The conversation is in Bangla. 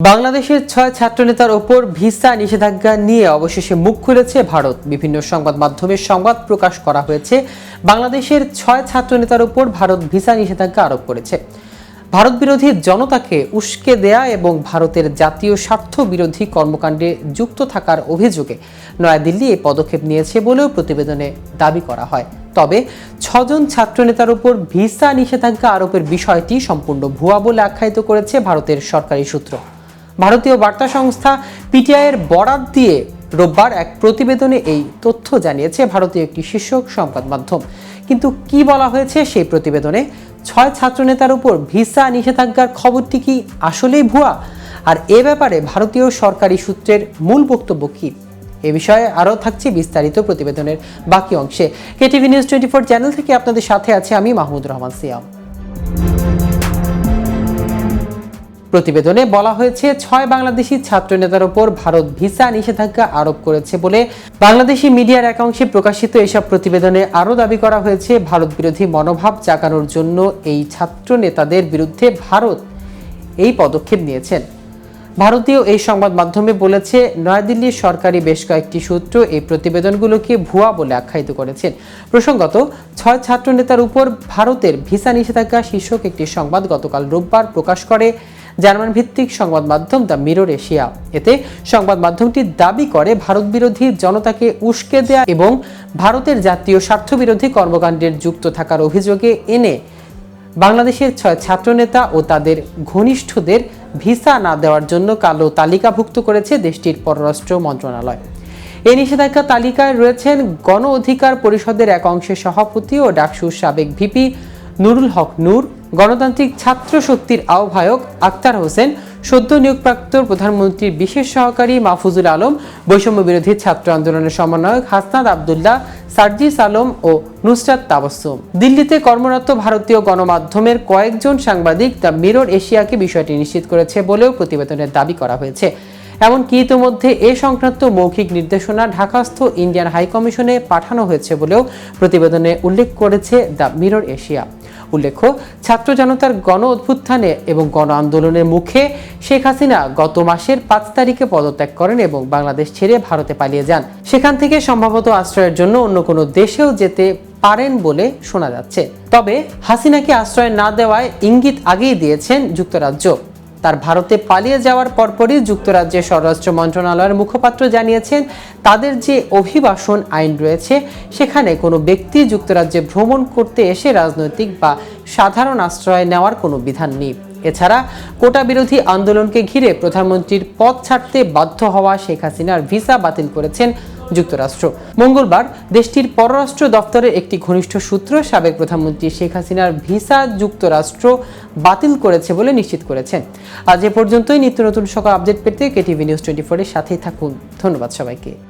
বাংলাদেশের ছয় ছাত্রনেতার ওপর ভিসা নিষেধাজ্ঞা নিয়ে অবশেষে মুখ খুলেছে ভারত। বিভিন্ন সংবাদ মাধ্যমে সংবাদ প্রকাশ করা হয়েছে, বাংলাদেশের ছয় ছাত্রনেতার ওপর ভারত ভিসা নিষেধাজ্ঞা আরোপ করেছে। ভারত বিরোধী জনতাকে উস্কে দেয়া এবং ভারতের জাতীয় স্বার্থ বিরোধী কর্মকাণ্ডে যুক্ত থাকার অভিযোগে নয়াদিল্লি এই পদক্ষেপ নিয়েছে বলেও প্রতিবেদনে দাবি করা হয়। তবে ছজন ছাত্রনেতার উপর ভিসা নিষেধাজ্ঞা আরোপের বিষয়টি সম্পূর্ণ ভুয়া বলে আখ্যায়িত করেছে ভারতের সরকারি সূত্র। ভারতীয় বার্তা সংস্থা পিটিআইয়ের বরাত দিয়ে রোববার এক প্রতিবেদনে এই তথ্য জানিয়েছে ভারতীয় একটি শীর্ষক সংবাদ মাধ্যম। কিন্তু কি বলা হয়েছে সেই প্রতিবেদনে? ছয় ছাত্রনেতার উপর ভিসা নিষেধাজ্ঞার খবরটি কি আসলেই ভুয়া? আর এ ব্যাপারে ভারতীয় সরকারি সূত্রের মূল বক্তব্য কী? এ বিষয়ে আরও থাকছে বিস্তারিত প্রতিবেদনের বাকি অংশে। KTV news twenty four channel থেকে আপনাদের সাথে আছে আমি মাহমুদ রহমান সিয়াম। প্রতিবেদনে বলা হয়েছে, ছয় বাংলাদেশি ছাত্রনেতার ওপর ভারত ভিসা নিষেধাজ্ঞা আরোপ করেছে বলে বাংলাদেশি মিডিয়ার একাংশে প্রকাশিত এসব প্রতিবেদনে আরও দাবি করা হয়েছে, ভারত বিরোধী মনোভাব জাগানোর জন্য এই ছাত্র নেতাদের বিরুদ্ধে ভারত এই পদক্ষেপ নিয়েছেন। ভারতীয় এই সংবাদ মাধ্যমে বলেছে, নয়াদিল্লির সরকারি বেশ কয়েকটি সূত্র এই প্রতিবেদনগুলোকে ভুয়া বলে আখ্যায়িত করেছেন। প্রসঙ্গত, ছয় ছাত্রনেতার উপর ভারতের ভিসা নিষেধাজ্ঞা শীর্ষক একটি সংবাদ গতকাল রোববার প্রকাশ করে জার্মান ভিত্তিক সংবাদ মাধ্যম দ্য মিরর এশিয়া। এতে সংবাদ মাধ্যমটি দাবি করে, ভারত বিরোধী জনতাকে উস্কে দেয়া এবং ভারতের জাতীয় স্বার্থবিরোধী কর্মকাণ্ডের যুক্ত থাকার অভিযোগে এনে বাংলাদেশের ছয় ছাত্রনেতা ও তাদের ঘনিষ্ঠদের ভিসা না দেওয়ার জন্য কালো তালিকাভুক্ত করেছে দেশটির পররাষ্ট্র মন্ত্রণালয়। এই নিষেধাজ্ঞা তালিকায় রয়েছেন গণ অধিকার পরিষদের এক অংশের সভাপতি ও ডাকসুর সাবেক ভিপি নুরুল হক নূর গণতান্ত্রিক ছাত্র শক্তির আহ্বায়ক আক্তার হোসেন, সদ্য নিয়োগপ্রাপ্ত প্রধানমন্ত্রীর বিশেষ সহকারী মাহফুজুল আলম, বৈষম্য বিরোধী ছাত্র আন্দোলনের সমন্বয়ক হাসনাদ আবদুল্লাহ, সার্জিস আলম ও নুসরাত তাবাসুম দিল্লিতে কর্মরত ভারতীয় গণমাধ্যমের কয়েকজন সাংবাদিক দ্য মিরর এশিয়াকে বিষয়টি নিশ্চিত করেছে বলেও প্রতিবেদনে দাবি করা হয়েছে। এমনকি ইতিমধ্যে এ সংক্রান্ত মৌখিক নির্দেশনা ঢাকাস্থ ইন্ডিয়ান হাইকমিশনে পাঠানো হয়েছে বলেও প্রতিবেদনে উল্লেখ করেছে দ্য মিরর এশিয়া। উল্লেখ্য, ছাত্র জনতার গণ অভ্যুত্থানে এবং গণ আন্দোলনের মুখে শেখ হাসিনা গত মাসের পাঁচ তারিখে পদত্যাগ করেন এবং বাংলাদেশ ছেড়ে ভারতে পালিয়ে যান। সেখান থেকে সম্ভবত আশ্রয়ের জন্য অন্য কোনো দেশেও যেতে পারেন বলে শোনা যাচ্ছে। তবে হাসিনাকে আশ্রয় না দেওয়ায় ইঙ্গিত আগেই দিয়েছেন যুক্তরাজ্য। তার ভারতে পালিয়ে যাওয়ার পরপরই যুক্তরাজ্যের স্বরাষ্ট্র মন্ত্রণালয়ের মুখপাত্র জানিয়েছেন, তাদের যে অভিবাসন আইন রয়েছে, সেখানে কোনো ব্যক্তি যুক্তরাজ্যে ভ্রমণ করতে এসে রাজনৈতিক বা সাধারণ আশ্রয় নেওয়ার কোনো বিধান নেই। এছাড়া কোটা বিরোধী আন্দোলনকে ঘিরে প্রধানমন্ত্রীর পদ ছাড়তে বাধ্য হওয়া শেখ হাসিনার ভিসা বাতিল করেছেন যুক্তরাষ্ট্র। মঙ্গলবার দেশটির পররাষ্ট্র দপ্তরের একটি ঘনিষ্ঠ সূত্র সাবেক প্রধানমন্ত্রী শেখ হাসিনার ভিসা যুক্তরাষ্ট্র বাতিল করেছে বলে নিশ্চিত করেছেন। আজ এ পর্যন্তই। নিত্য নতুন সকল আপডেট পেতে কেটিভি নিউজ টোয়েন্টি ফোরের সাথেই থাকুন। ধন্যবাদ সবাইকে।